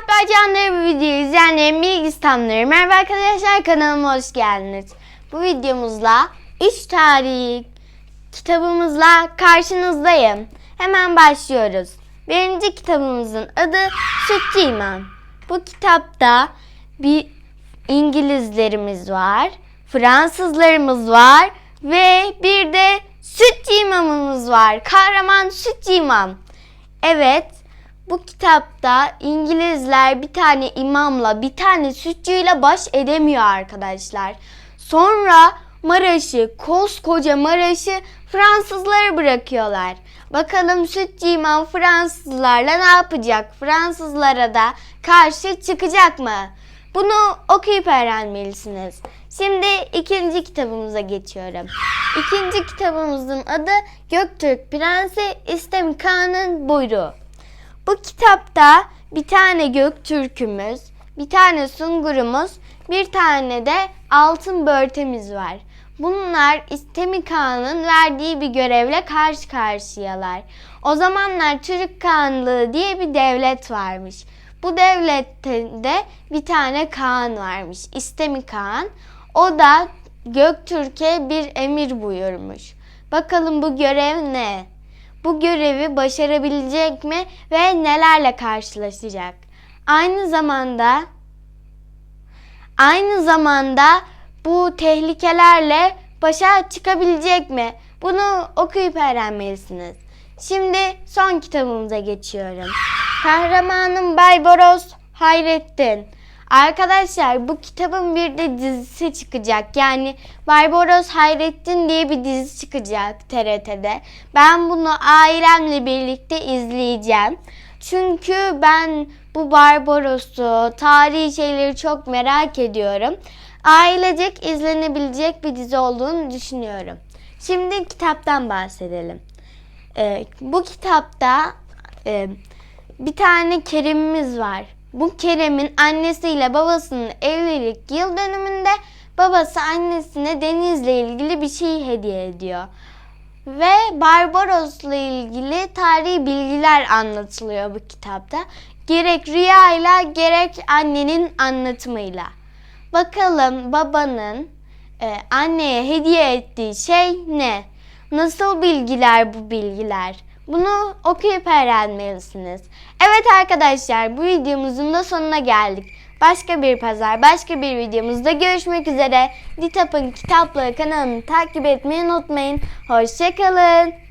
Kitaplar canlı bir video izleyenlerin bilgi sistemleri. Merhaba arkadaşlar kanalıma hoş geldiniz. Bu videomuzla iş tarihi kitabımızla karşınızdayım. Hemen başlıyoruz. Birinci kitabımızın adı Sütçü İmam. Bu kitapta bir İngilizlerimiz var, Fransızlarımız var ve bir de Sütçü İmamımız var. Kahraman Sütçü İmam. Evet, bu kitapta İngilizler bir tane imamla, bir tane sütçüyle baş edemiyor arkadaşlar. Sonra Maraş'ı, koskoca Maraş'ı Fransızlara bırakıyorlar. Bakalım sütçü imam Fransızlarla ne yapacak? Fransızlara da karşı çıkacak mı? Bunu okuyup öğrenmelisiniz. Şimdi ikinci kitabımıza geçiyorum. İkinci kitabımızın adı Göktürk Prensi İstem Kağan'ın Buyruğu. Bu kitapta bir tane Göktürk'ümüz, bir tane Sungur'umuz, bir tane de altın börtemiz var. Bunlar İstemi Kağan'ın verdiği bir görevle karşı karşıyalar. O zamanlar Türk Kağanlığı diye bir devlet varmış. Bu devlette de bir tane Kağan varmış. İstemi Kağan. O da Göktürk'e bir emir buyurmuş. Bakalım bu görev ne? Bu görevi başarabilecek mi ve nelerle karşılaşacak? Aynı zamanda aynı zamanda bu tehlikelerle başa çıkabilecek mi? Bunu okuyup öğrenmelisiniz. Şimdi son kitabımıza geçiyorum. Kahramanım Barbaros Hayrettin. Arkadaşlar bu kitabın bir de dizisi çıkacak. Yani Barbaros Hayrettin diye bir dizi çıkacak TRT'de. Ben bunu ailemle birlikte izleyeceğim. Çünkü ben bu Barbaros'u, tarihi şeyleri çok merak ediyorum. Ailecek izlenebilecek bir dizi olduğunu düşünüyorum. Şimdi kitaptan bahsedelim. Ee, bu kitapta e, bir tane Kerem'imiz var. Bu Kerem'in annesiyle babasının evlilik yıl dönümünde babası annesine Deniz'le ilgili bir şey hediye ediyor. Ve Barbaros'la ilgili tarihi bilgiler anlatılıyor bu kitapta. Gerek rüyayla gerek annenin anlatımıyla. Bakalım babanın e, anneye hediye ettiği şey ne? Nasıl bilgiler bu bilgiler? Bunu okuyup öğrenmelisiniz. Evet arkadaşlar bu videomuzun da sonuna geldik. Başka bir pazar, başka bir videomuzda görüşmek üzere. Ditap'ın kitapları kanalını takip etmeyi unutmayın. Hoşçakalın.